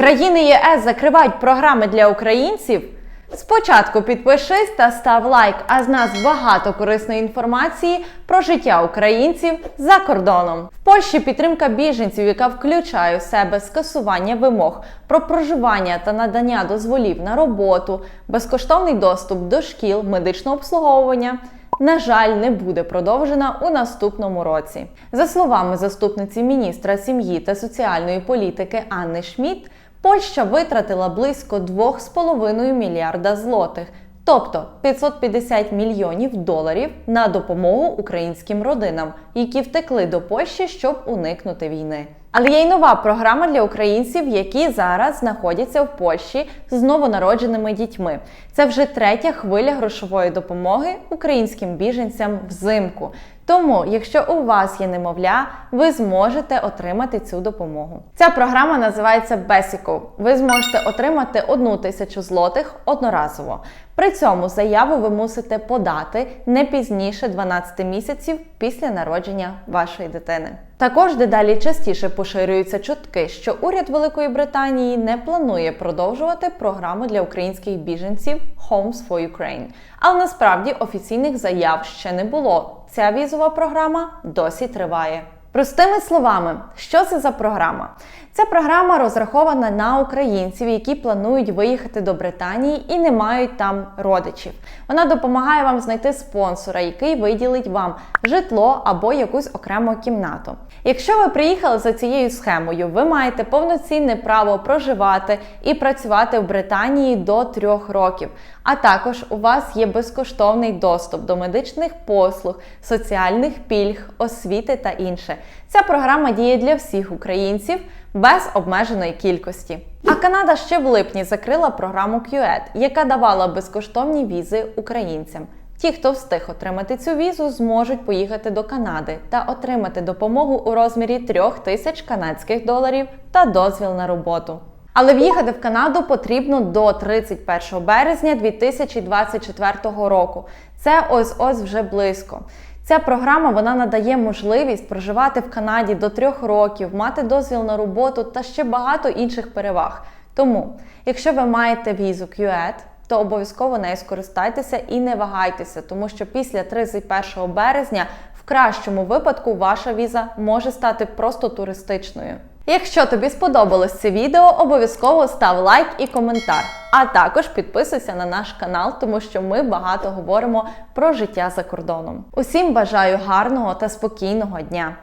Країни ЄС закривають програми для українців. Спочатку підпишись та став лайк, а з нас багато корисної інформації про життя українців за кордоном. В Польщі підтримка біженців, яка включає в себе скасування вимог про проживання та надання дозволів на роботу, безкоштовний доступ до шкіл, медичного обслуговування. На жаль, не буде продовжена у наступному році. За словами заступниці міністра сім'ї та соціальної політики Анни Шмідт, Польща витратила близько 2,5 мільярда злотих, тобто 550 мільйонів доларів на допомогу українським родинам, які втекли до Польщі, щоб уникнути війни. Але є й нова програма для українців, які зараз знаходяться в Польщі з новонародженими дітьми. Це вже третя хвиля грошової допомоги українським біженцям взимку. Тому, якщо у вас є немовля, ви зможете отримати цю допомогу. Ця програма називається Besico. Ви зможете отримати одну тисячу злотих одноразово. При цьому заяву ви мусите подати не пізніше 12 місяців після народження вашої дитини. Також дедалі частіше поширюються чутки, що уряд Великої Британії не планує продовжувати програму для українських біженців Homes for Ukraine. Але насправді офіційних заяв ще не було. Ця візова програма досі триває. Простими словами, що це за програма? Ця програма розрахована на українців, які планують виїхати до Британії і не мають там родичів. Вона допомагає вам знайти спонсора, який виділить вам житло або якусь окрему кімнату. Якщо ви приїхали за цією схемою, ви маєте повноцінне право проживати і працювати в Британії до трьох років. А також у вас є безкоштовний доступ до медичних послуг, соціальних пільг, освіти та інше. Ця програма діє для всіх українців без обмеженої кількості. А Канада ще в липні закрила програму QED, яка давала безкоштовні візи українцям. Ті, хто встиг отримати цю візу, зможуть поїхати до Канади та отримати допомогу у розмірі 3 тисяч канадських доларів та дозвіл на роботу. Але в'їхати в Канаду потрібно до 31 березня 2024 року. Це ось ось вже близько. Ця програма вона надає можливість проживати в Канаді до трьох років, мати дозвіл на роботу та ще багато інших переваг. Тому, якщо ви маєте візу QED, то обов'язково нею скористайтеся і не вагайтеся, тому що після 31 березня в кращому випадку ваша віза може стати просто туристичною. Якщо тобі сподобалось це відео, обов'язково став лайк і коментар. А також підписуйся на наш канал, тому що ми багато говоримо про життя за кордоном. Усім бажаю гарного та спокійного дня!